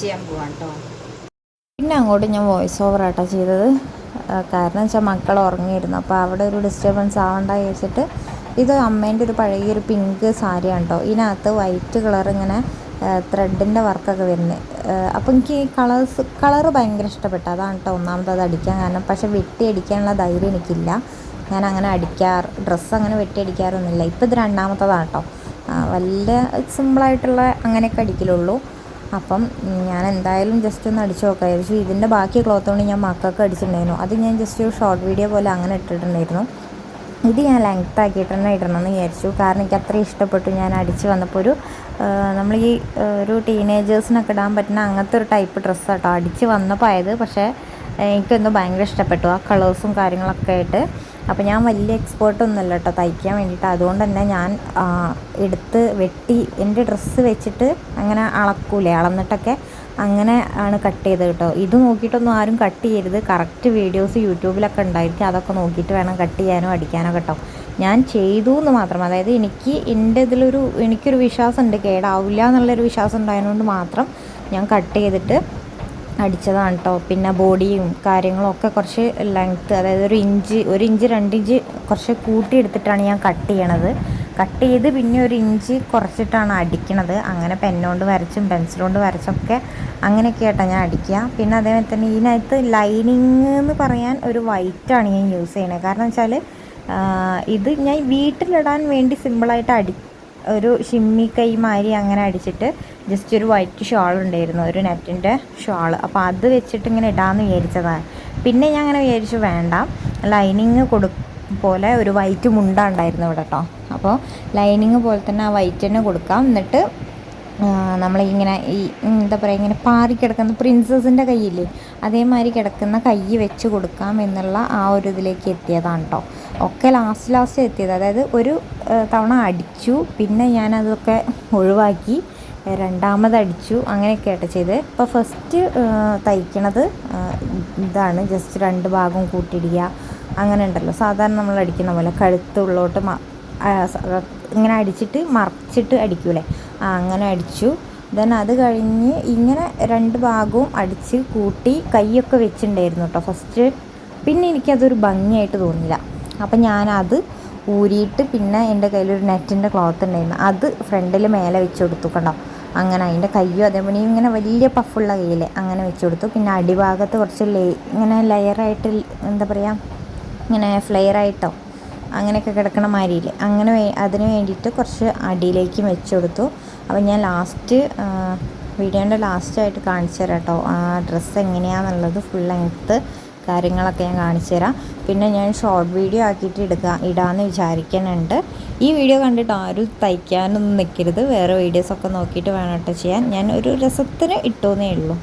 ചെയ്യാൻ പോവാം കേട്ടോ പിന്നെ അങ്ങോട്ട് ഞാൻ വോയിസ് ഓവർ ആട്ടോ ചെയ്തത്. കാരണം വെച്ചാൽ മക്കൾ ഉറങ്ങിയിരുന്നു. അപ്പോൾ അവിടെ ഒരു ഡിസ്റ്റർബൻസ് ആവണ്ട വെച്ചിട്ട് ഇത് അമ്മേന്റെ ഒരു പഴയൊരു പിങ്ക് സാരിയാണ് കേട്ടോ ഇതിനകത്ത് വൈറ്റ് കളർ ഇങ്ങനെ ത്രെഡിന്റെ വർക്കൊക്കെ വരുന്നത് അപ്പോൾ എനിക്ക് ഈ കളേഴ്സ് കളറ് ഭയങ്കര ഇഷ്ടപ്പെട്ടു. അതാണ് കേട്ടോ ഒന്നാമത് അത് അടിക്കാൻ കാരണം. പക്ഷേ വെട്ടി അടിക്കാനുള്ള ധൈര്യം എനിക്കില്ല. ഞാൻ അങ്ങനെ അടിക്കാറ് ഡ്രസ്സ് അങ്ങനെ വെട്ടി അടിക്കാറൊന്നുമില്ല. ഇപ്പോൾ ഇത് രണ്ടാമത്തതാണ് കേട്ടോ വലിയ സിമ്പിളായിട്ടുള്ള അങ്ങനെയൊക്കെ അടിക്കലുള്ളൂ. അപ്പം ഞാൻ എന്തായാലും ജസ്റ്റ് ഒന്ന് അടിച്ച് നോക്കാം. വിചാരിച്ചു ഇതിന്റെ ബാക്കി ക്ലോത്ത് കൊണ്ട് ഞാൻ മക്കൾക്ക് അടിച്ചിട്ടുണ്ടായിരുന്നു. അത് ഞാൻ ജസ്റ്റ് ഒരു ഷോർട്ട് വീഡിയോ പോലെ അങ്ങനെ ഇട്ടിട്ടുണ്ടായിരുന്നു. ഇത് ഞാൻ ലെങ്ത് ആക്കിയിട്ട് തന്നെ ഇടണമെന്ന് വിചാരിച്ചു. കാരണം എനിക്ക് അത്രയും ഇഷ്ടപ്പെട്ടു. ഞാൻ അടിച്ച് വന്നപ്പോൾ ഒരു നമ്മൾ ഈ ഒരു ടീനേജേഴ്സിനൊക്കെ ഇടാൻ പറ്റുന്ന അങ്ങനത്തെ ഒരു ടൈപ്പ് ഡ്രസ്സ് കേട്ടോ അടിച്ച് വന്നപ്പോൾ ആയത്. പക്ഷേ എനിക്കൊന്ന് ഭയങ്കര ഇഷ്ടപ്പെട്ടു. ആ കളേഴ്സും കാര്യങ്ങളൊക്കെ ആയിട്ട്. അപ്പോൾ ഞാൻ വലിയ എക്സ്പേർട്ടൊന്നുമല്ല കേട്ടോ തയ്ക്കാൻ വേണ്ടിയിട്ട്. അതുകൊണ്ട് തന്നെ ഞാൻ എടുത്ത് വെട്ടി എന്റെ ഡ്രസ്സ് വെച്ചിട്ട് അങ്ങനെ അളക്കൂലേ അളന്നിട്ടൊക്കെ അങ്ങനെ ആണ് കട്ട് ചെയ്തത് കേട്ടോ ഇത് നോക്കിയിട്ടൊന്നും ആരും കട്ട് ചെയ്യരുത്. കറക്റ്റ് വീഡിയോസ് യൂട്യൂബിലൊക്കെ ഉണ്ടായിരിക്കും. അതൊക്കെ നോക്കിയിട്ട് വേണം കട്ട് ചെയ്യാനോ അടിക്കാനോ കേട്ടോ ഞാൻ ചെയ്തു എന്ന് മാത്രം. അതായത് എനിക്ക് എന്റെ ഇതിലൊരു എനിക്കൊരു വിശ്വാസം ഉണ്ട് കേടാവില്ല എന്നുള്ളൊരു വിശ്വാസം ഉണ്ടായതുകൊണ്ട് മാത്രം ഞാൻ കട്ട് ചെയ്തിട്ട് അടിച്ചതാണ് കേട്ടോ പിന്നെ ബോഡിയും കാര്യങ്ങളൊക്കെ കുറച്ച് ലെങ്ത്ത് അതായത് ഒരു ഇഞ്ച് ഒരു ഇഞ്ച് രണ്ട് ഇഞ്ച് കുറച്ച് കൂട്ടിയെടുത്തിട്ടാണ് ഞാൻ കട്ട് ചെയ്യണത്. കട്ട് ചെയ്ത് പിന്നെ ഒരു ഇഞ്ച് കുറച്ചിട്ടാണ് അടിക്കണത്. അങ്ങനെ പെന്നുകൊണ്ട് വരച്ചും പെൻസിലുകൊണ്ട് വരച്ചൊക്കെ അങ്ങനെയൊക്കെ ആയിട്ടാണ് ഞാൻ അടിക്കുക. പിന്നെ അതേപോലെ തന്നെ ഇതിനകത്ത് ലൈനിങ് എന്ന് പറയാൻ ഒരു വൈറ്റാണ് ഞാൻ യൂസ് ചെയ്യണത്. കാരണം വെച്ചാൽ ഇത് ഞാൻ വീട്ടിലിടാൻ വേണ്ടി സിമ്പിളായിട്ട് അടി ഒരു ഷിമ്മി കൈ മാതിരി അങ്ങനെ അടിച്ചിട്ട് ജസ്റ്റ് ഒരു വൈറ്റ് ഷാൾ ഉണ്ടായിരുന്നു ഒരു നെറ്റിന്റെ ഷാൾ അപ്പോൾ അത് വെച്ചിട്ട് ഇങ്ങനെ ഇടാമെന്ന് വിചാരിച്ചതാണ്. പിന്നെ ഞാൻ അങ്ങനെ വിചാരിച്ചു വേണ്ട. ലൈനിങ് കൊടു പോലെ ഒരു വൈറ്റ് മുണ്ട ഉണ്ടായിരുന്നു ഇവിടെ കേട്ടോ അപ്പോൾ ലൈനിങ് പോലെ തന്നെ ആ വൈറ്റ് തന്നെ കൊടുക്കാം. എന്നിട്ട് നമ്മളിങ്ങനെ ഈ എന്താ പറയുക ഇങ്ങനെ പാറി കിടക്കുന്ന പ്രിൻസസിന്റെ കയ്യില്ലേ അതേമാതിരി കിടക്കുന്ന കൈ വെച്ച് കൊടുക്കാം എന്നുള്ള ആ ഒരു ഇതിലേക്ക് എത്തിയതാണ് കേട്ടോ ഒക്കെ ലാസ്റ്റ് ലാസ്റ്റ് എത്തിയത്. അതായത് ഒരു തവണ അടിച്ചു. പിന്നെ ഞാനതൊക്കെ ഒഴിവാക്കി. രണ്ടാമത് അടിച്ചു. അങ്ങനെയൊക്കെ ആയിട്ട് ചെയ്ത് ഇപ്പോൾ ഫസ്റ്റ് തയ്ക്കണത് ഇതാണ്. ജസ്റ്റ് രണ്ട് ഭാഗം കൂട്ടിയിടുക. അങ്ങനെ ഉണ്ടല്ലോ. സാധാരണ നമ്മൾ അടിക്കുന്ന പോലെ കഴുത്തുള്ളോട്ട് ഇങ്ങനെ അടിച്ചിട്ട് മറച്ചിട്ട് അടിക്കൂലേ? ആ അങ്ങനെ അടിച്ചു. ദെൻ അത് കഴിഞ്ഞ് ഇങ്ങനെ രണ്ട് ഭാഗവും അടിച്ച് കൂട്ടി കൈയൊക്കെ വെച്ചിട്ടുണ്ടായിരുന്നു കേട്ടോ ഫസ്റ്റ് പിന്നെ എനിക്കതൊരു ഭംഗിയായിട്ട് തോന്നിയില്ല. അപ്പം ഞാനത് ഊരിയിട്ട് പിന്നെ എന്റെ കയ്യിലൊരു നെറ്റിന്റെ ക്ലോത്ത് ഉണ്ടായിരുന്നു. അത് ഫ്രണ്ടിൽ മേലെ വെച്ച് കൊടുത്തു കണ്ടോ? അങ്ങനെ അതിന്റെ കയ്യോ അതേപോലെ ഇങ്ങനെ വലിയ പഫുള്ള കയ്യിൽ അങ്ങനെ വെച്ച് കൊടുത്തു. പിന്നെ അടിഭാഗത്ത് കുറച്ച് ലേ ഇങ്ങനെ ലെയറായിട്ട് എന്താ പറയുക ഇങ്ങനെ ഫ്ലെയർ ആയിട്ടോ? അങ്ങനെയൊക്കെ കിടക്കണ മാതിരി അങ്ങനെ അതിന് വേണ്ടിയിട്ട് കുറച്ച് അടിയിലേക്കും വെച്ച് കൊടുത്തു. അപ്പം ഞാൻ ലാസ്റ്റ് വീഡിയോന്റെ ലാസ്റ്റായിട്ട് കാണിച്ചു തരാം കേട്ടോ. ആ ഡ്രസ്സ് എങ്ങനെയാണെന്നുള്ളത് ഫുൾ ലെങ്ത്ത് കാര്യങ്ങളൊക്കെ ഞാൻ കാണിച്ചു തരാം പിന്നെ ഞാൻ ഷോർട്ട് വീഡിയോ ആക്കിയിട്ട് എടുക്കാം ഇടാമെന്ന് വിചാരിക്കുന്നുണ്ട്. ഈ വീഡിയോ കണ്ടിട്ട് ആരും തയ്ക്കാനൊന്നും നിൽക്കരുത് വേറെ വീഡിയോസൊക്കെ നോക്കിയിട്ട് വേണം കേട്ടോ ചെയ്യാൻ. ഞാൻ ഒരു രസത്തിന് ഇട്ടുവെന്നേ ഉള്ളൂ.